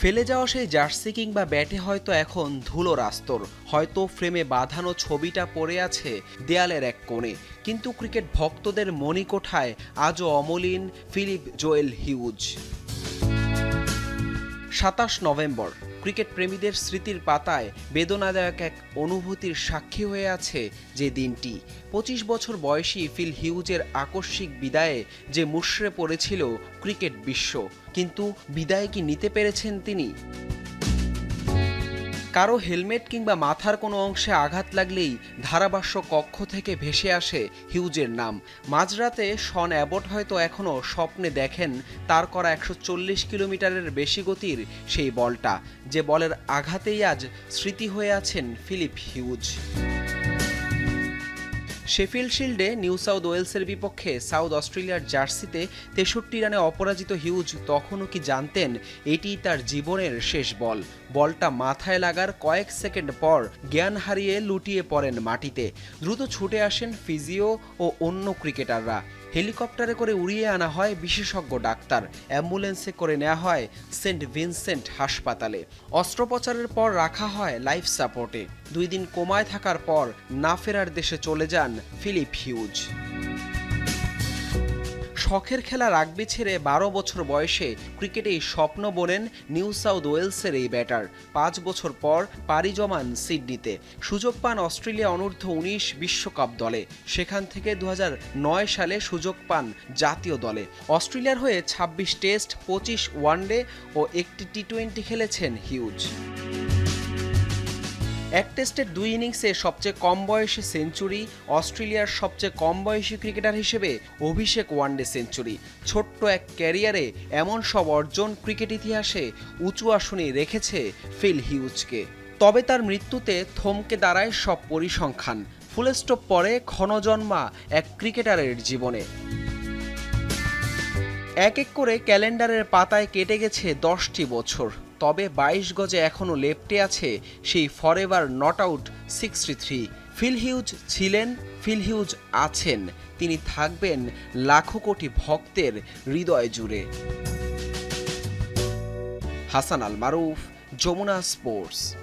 ফেলে যাওয়া সেই জার্সি কিংবা ব্যাটে হয়তো এখন ধুলো রাস্তর। হয়তো ফ্রেমে বাঁধানো ছবিটা পড়ে আছে দেয়ালের এক কোণে। কিন্তু ক্রিকেট ভক্তদের মণিকোঠায় আজও অমলিন ফিলিপ জোয়েল হিউজ। সাতাশ নভেম্বর, ক্রিকেট প্রেমীদের স্মৃতির পাতায় বেদনাদায়ক এক অনুভূতির সাক্ষী হয়ে আছে যে দিনটি। পঁচিশ বছর বয়সী ফিল হিউজের আকস্মিক বিদায়ে যে মুশড়ে পড়েছিল ক্রিকেট বিশ্ব। কিন্তু বিদায় কি নিতে পেরেছেন তিনি? কারও হেলমেট কিংবা মাথার কোনো অংশে আঘাত লাগলেই ধারাভাষ্য কক্ষ থেকে ভেসে আসে হিউজের নাম। মাঝরাতে শন অ্যাবট হয়তো এখনও স্বপ্নে দেখেন তার করা একশো চল্লিশ কিলোমিটারের বেশি গতির সেই বলটা। যে বলের আঘাতেই আজ স্মৃতি হয়ে আছেন ফিলিপ হিউজ। শেফিল্ড শিল্ডে নিউ সাউথ ওয়েলসের বিপক্ষে সাউথ অস্ট্রেলিয়ার জার্সিতে তেষট্টি রানে অপরাজিত হিউজ তখনও কি জানতেন? এটি তার জীবনের শেষ বল। বলটা মাথায় লাগার কয়েক সেকেন্ড পর জ্ঞান হারিয়ে লুটিয়ে পড়েন মাটিতে। দ্রুত ছুটে আসেন ফিজিও ও অন্য ক্রিকেটাররা। হেলিকপ্টারে করে উড়িয়ে আনা হয় বিশেষজ্ঞ ডাক্তার। অ্যাম্বুলেন্সে করে নেওয়া হয় সেন্ট ভিনসেন্ট হাসপাতালে। অস্ত্রোপচারের পর রাখা হয় লাইফ সাপোর্টে। দুই দিন কোমায় থাকার পর না ফেরার দেশে চলে যান ফিলিপ হিউজ। শখের খেলা রাগবি ছেড়ে বারো বছর বয়সে ক্রিকেটেই স্বপ্ন বলেন নিউ সাউথ ওয়েলসের এই ব্যাটার। পাঁচ বছর পর পাড়ি জমান সিডনিতে। সুযোগ পান অস্ট্রেলিয়া অনূর্ধ্ব উনিশ বিশ্বকাপ দলে। সেখান থেকে দু হাজার নয় সালে সুযোগ পান জাতীয় দলে। অস্ট্রেলিয়ার হয়ে ২৬ টেস্ট, পঁচিশ ওয়ানডে ও একটি টি টোয়েন্টি খেলেছেন হিউজ। এক টেস্টের দুই ইনিংসে সবচেয়ে কম বয়সে সেঞ্চুরি অস্ট্রেলিয়ার সবচেয়ে কম বয়সী ক্রিকেটার হিসেবে অভিষেক ওয়ানডে সেঞ্চুরি। ছোট্ট এক ক্যারিয়ারে এমন সব অর্জন ক্রিকেট ইতিহাসে উঁচু আসনে রেখেছে ফিল হিউজকে। তবে তার মৃত্যুতে থমকে দাঁড়ায় সব পরিসংখ্যান। ফুলস্টপ পরে ক্ষণজন্মা এক ক্রিকেটারের জীবনে। এক এক করে ক্যালেন্ডারের পাতায় কেটে গেছে দশটি বছর। তবে বাইশ গজে এখনও লেপটে আছে সেই forever not out sixty three Phil Hughes ছিলেন, ফিল হিউজ আছেন। তিনি থাকবেন লাখো কোটি ভক্তের হৃদয় জুড়ে। হাসান আল মারুফ, যমুনা স্পোর্টস।